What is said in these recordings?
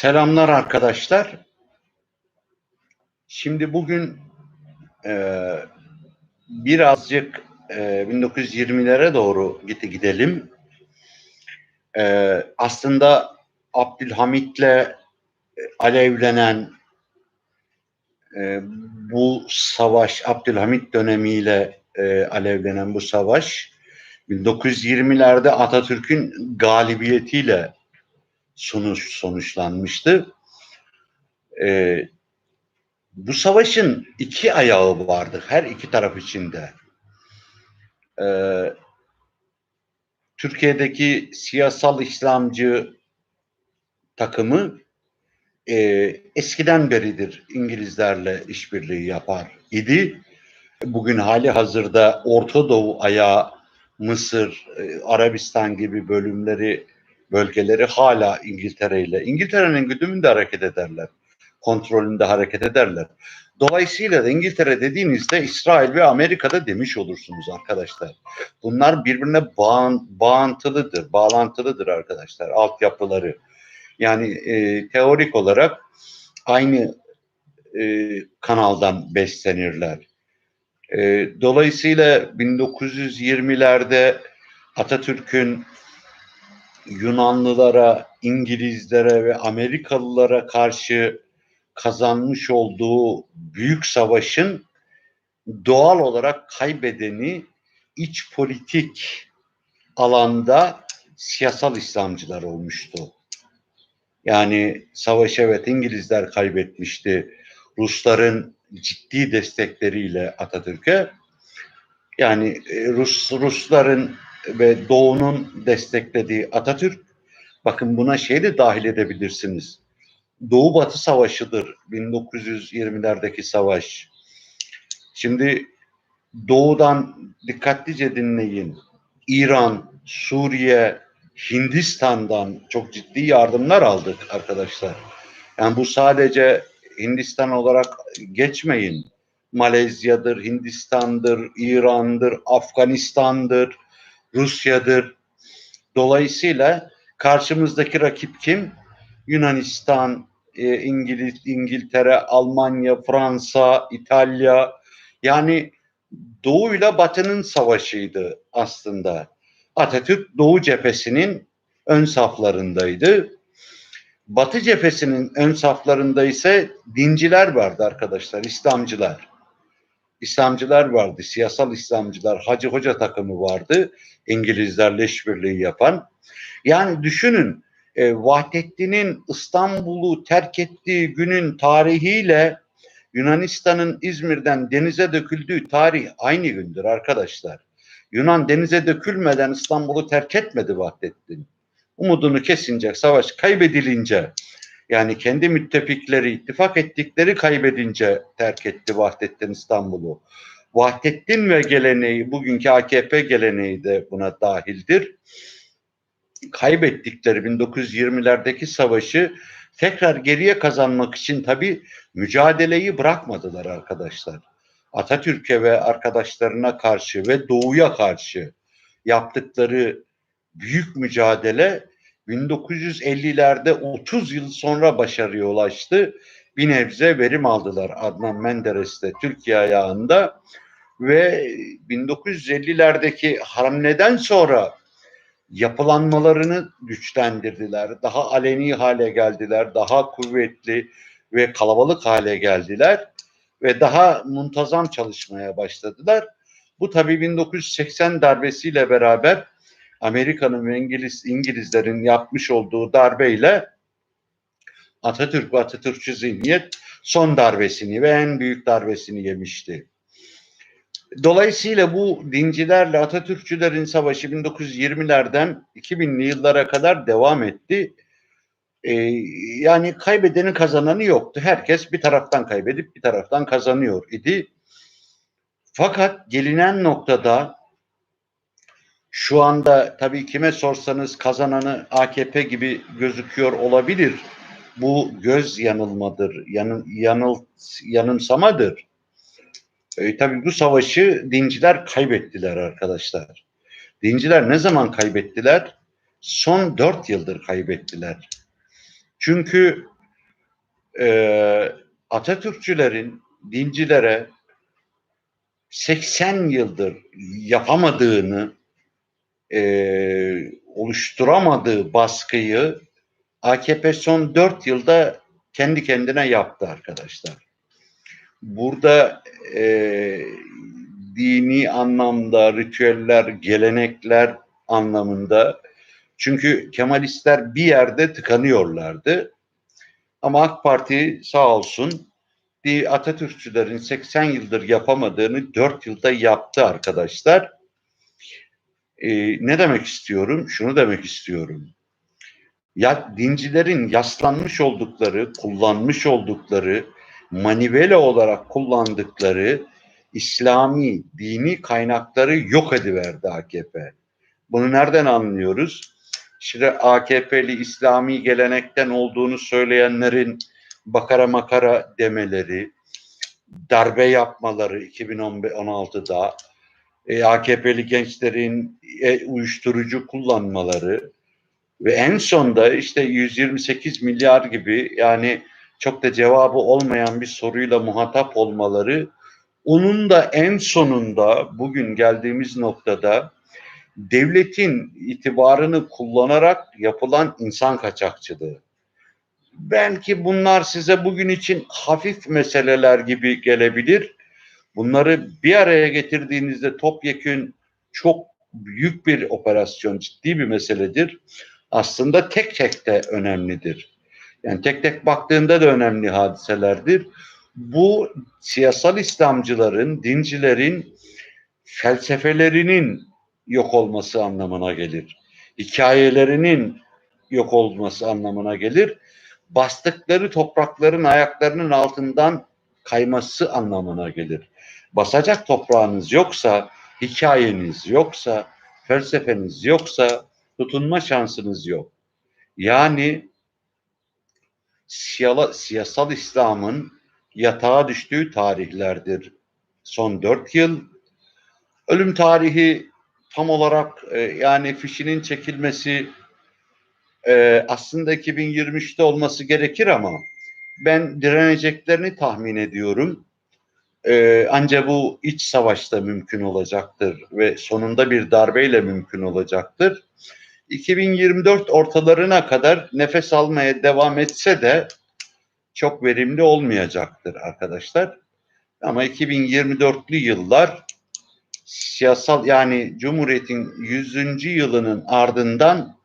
Selamlar arkadaşlar. Şimdi bugün e, birazcık e, 1920'lere doğru gitti gidelim. E, aslında Abdülhamit'le e, alevlenen e, bu savaş, Abdülhamit dönemiyle e, alevlenen bu savaş 1920'lerde Atatürk'ün galibiyetiyle sonuç sonuçlanmıştı. Ee, bu savaşın iki ayağı vardı her iki taraf içinde. Ee, Türkiye'deki siyasal İslamcı takımı e, eskiden beridir İngilizlerle işbirliği yapar idi. Bugün hali hazırda Orta Doğu ayağı Mısır, e, Arabistan gibi bölümleri bölgeleri hala İngiltere ile İngiltere'nin güdümünde hareket ederler. Kontrolünde hareket ederler. Dolayısıyla İngiltere dediğinizde İsrail ve Amerika'da demiş olursunuz arkadaşlar. Bunlar birbirine bağın, bağıntılıdır, bağlantılıdır arkadaşlar altyapıları. Yani e, teorik olarak aynı e, kanaldan beslenirler. E, dolayısıyla 1920'lerde Atatürk'ün Yunanlılara, İngilizlere ve Amerikalılara karşı kazanmış olduğu büyük savaşın doğal olarak kaybedeni iç politik alanda siyasal İslamcılar olmuştu. Yani savaş evet İngilizler kaybetmişti. Rusların ciddi destekleriyle Atatürk'e yani e, Rus Rusların ve Doğu'nun desteklediği Atatürk bakın buna şey de dahil edebilirsiniz. Doğu Batı Savaşı'dır 1920'lerdeki savaş. Şimdi Doğu'dan dikkatlice dinleyin. İran, Suriye, Hindistan'dan çok ciddi yardımlar aldık arkadaşlar. Yani bu sadece Hindistan olarak geçmeyin. Malezya'dır, Hindistan'dır, İran'dır, Afganistan'dır, Rusya'dır. Dolayısıyla karşımızdaki rakip kim? Yunanistan, e, İngiliz, İngiltere, Almanya, Fransa, İtalya. Yani Doğu ile Batı'nın savaşıydı aslında. Atatürk Doğu cephesinin ön saflarındaydı. Batı cephesinin ön saflarında ise dinciler vardı arkadaşlar, İslamcılar. İslamcılar vardı, siyasal İslamcılar, Hacı Hoca takımı vardı, İngilizlerle işbirliği yapan. Yani düşünün, e, Vahdettin'in İstanbul'u terk ettiği günün tarihiyle Yunanistan'ın İzmir'den denize döküldüğü tarih aynı gündür arkadaşlar. Yunan denize dökülmeden İstanbul'u terk etmedi Vahdettin. Umudunu kesince, savaş kaybedilince yani kendi müttefikleri, ittifak ettikleri kaybedince terk etti Vahdettin İstanbul'u. Vahdettin ve geleneği, bugünkü AKP geleneği de buna dahildir. Kaybettikleri 1920'lerdeki savaşı tekrar geriye kazanmak için tabi mücadeleyi bırakmadılar arkadaşlar. Atatürk'e ve arkadaşlarına karşı ve Doğu'ya karşı yaptıkları büyük mücadele 1950'lerde 30 yıl sonra başarıya ulaştı. Bir nebze verim aldılar Adnan Menderes'te Türkiye ayağında ve 1950'lerdeki hamleden sonra yapılanmalarını güçlendirdiler. Daha aleni hale geldiler, daha kuvvetli ve kalabalık hale geldiler ve daha muntazam çalışmaya başladılar. Bu tabii 1980 darbesiyle beraber Amerika'nın ve İngiliz İngilizlerin yapmış olduğu darbeyle Atatürk ve Atatürkçü zihniyet son darbesini ve en büyük darbesini yemişti. Dolayısıyla bu dincilerle Atatürkçülerin savaşı 1920'lerden 2000'li yıllara kadar devam etti. Ee, yani kaybedenin kazananı yoktu. Herkes bir taraftan kaybedip bir taraftan kazanıyor idi. Fakat gelinen noktada şu anda tabii kime sorsanız kazananı AKP gibi gözüküyor olabilir. Bu göz yanılmadır, yanıl, yanıl, yanımsamadır. E, tabii bu savaşı dinciler kaybettiler arkadaşlar. Dinciler ne zaman kaybettiler? Son dört yıldır kaybettiler. Çünkü e, Atatürkçülerin dincilere 80 yıldır yapamadığını e, oluşturamadığı baskıyı AKP son 4 yılda kendi kendine yaptı arkadaşlar. Burada e, dini anlamda, ritüeller, gelenekler anlamında çünkü Kemalistler bir yerde tıkanıyorlardı. Ama AK Parti sağ olsun Atatürkçülerin 80 yıldır yapamadığını 4 yılda yaptı arkadaşlar. Ee, ne demek istiyorum? Şunu demek istiyorum. Ya dincilerin yaslanmış oldukları, kullanmış oldukları, manivela olarak kullandıkları İslami, dini kaynakları yok ediverdi AKP. Bunu nereden anlıyoruz? İşte AKP'li İslami gelenekten olduğunu söyleyenlerin bakara makara demeleri, darbe yapmaları 2016'da, e, AKP'li gençlerin e, uyuşturucu kullanmaları ve en sonda işte 128 milyar gibi yani çok da cevabı olmayan bir soruyla muhatap olmaları onun da en sonunda bugün geldiğimiz noktada devletin itibarını kullanarak yapılan insan kaçakçılığı. Belki bunlar size bugün için hafif meseleler gibi gelebilir. Bunları bir araya getirdiğinizde topyekün çok büyük bir operasyon, ciddi bir meseledir. Aslında tek tek de önemlidir. Yani tek tek baktığında da önemli hadiselerdir. Bu siyasal İslamcıların, dincilerin felsefelerinin yok olması anlamına gelir. Hikayelerinin yok olması anlamına gelir. Bastıkları toprakların ayaklarının altından kayması anlamına gelir. Basacak toprağınız yoksa, hikayeniz yoksa, felsefeniz yoksa tutunma şansınız yok. Yani siyala, siyasal İslam'ın yatağa düştüğü tarihlerdir. Son dört yıl ölüm tarihi tam olarak e, yani fişinin çekilmesi e, aslında 2023'te olması gerekir ama ben direneceklerini tahmin ediyorum. E, ancak bu iç savaşta mümkün olacaktır ve sonunda bir darbeyle mümkün olacaktır. 2024 ortalarına kadar nefes almaya devam etse de çok verimli olmayacaktır arkadaşlar. Ama 2024'lü yıllar siyasal yani Cumhuriyet'in 100. yılının ardından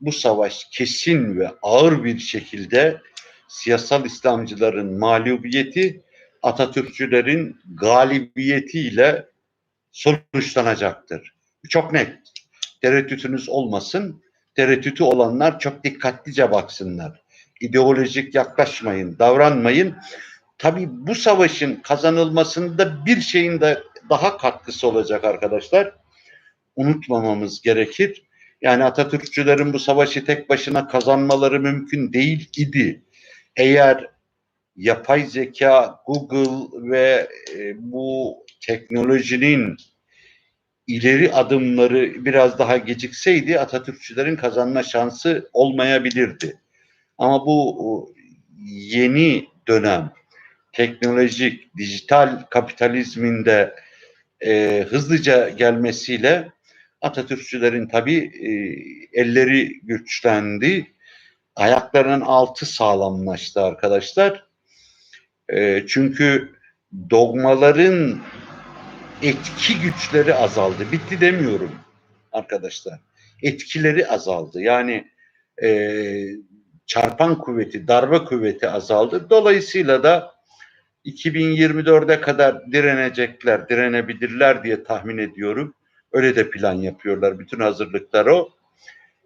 bu savaş kesin ve ağır bir şekilde siyasal İslamcıların mağlubiyeti Atatürkçülerin galibiyetiyle sonuçlanacaktır. Çok net. Tereddütünüz olmasın. Tereddütü olanlar çok dikkatlice baksınlar. İdeolojik yaklaşmayın, davranmayın. Tabii bu savaşın kazanılmasında bir şeyin de daha katkısı olacak arkadaşlar. Unutmamamız gerekir. Yani Atatürkçülerin bu savaşı tek başına kazanmaları mümkün değil idi. Eğer yapay zeka, Google ve e, bu teknolojinin ileri adımları biraz daha gecikseydi Atatürkçülerin kazanma şansı olmayabilirdi. Ama bu yeni dönem teknolojik, dijital kapitalizminde e, hızlıca gelmesiyle Atatürkçülerin tabi e, elleri güçlendi. Ayaklarının altı sağlamlaştı arkadaşlar. E, çünkü dogmaların etki güçleri azaldı. Bitti demiyorum arkadaşlar. Etkileri azaldı. Yani e, çarpan kuvveti, darbe kuvveti azaldı. Dolayısıyla da 2024'e kadar direnecekler, direnebilirler diye tahmin ediyorum. Öyle de plan yapıyorlar. Bütün hazırlıklar o.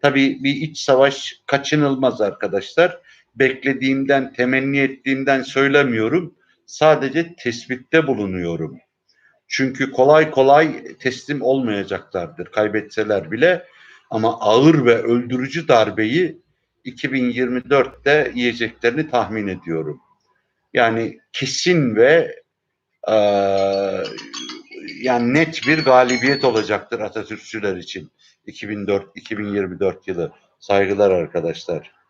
Tabii bir iç savaş kaçınılmaz arkadaşlar. Beklediğimden, temenni ettiğimden söylemiyorum. Sadece tespitte bulunuyorum. Çünkü kolay kolay teslim olmayacaklardır kaybetseler bile. Ama ağır ve öldürücü darbeyi 2024'te yiyeceklerini tahmin ediyorum. Yani kesin ve e, yani net bir galibiyet olacaktır Atatürkçüler için 2004 2024 yılı. Saygılar arkadaşlar.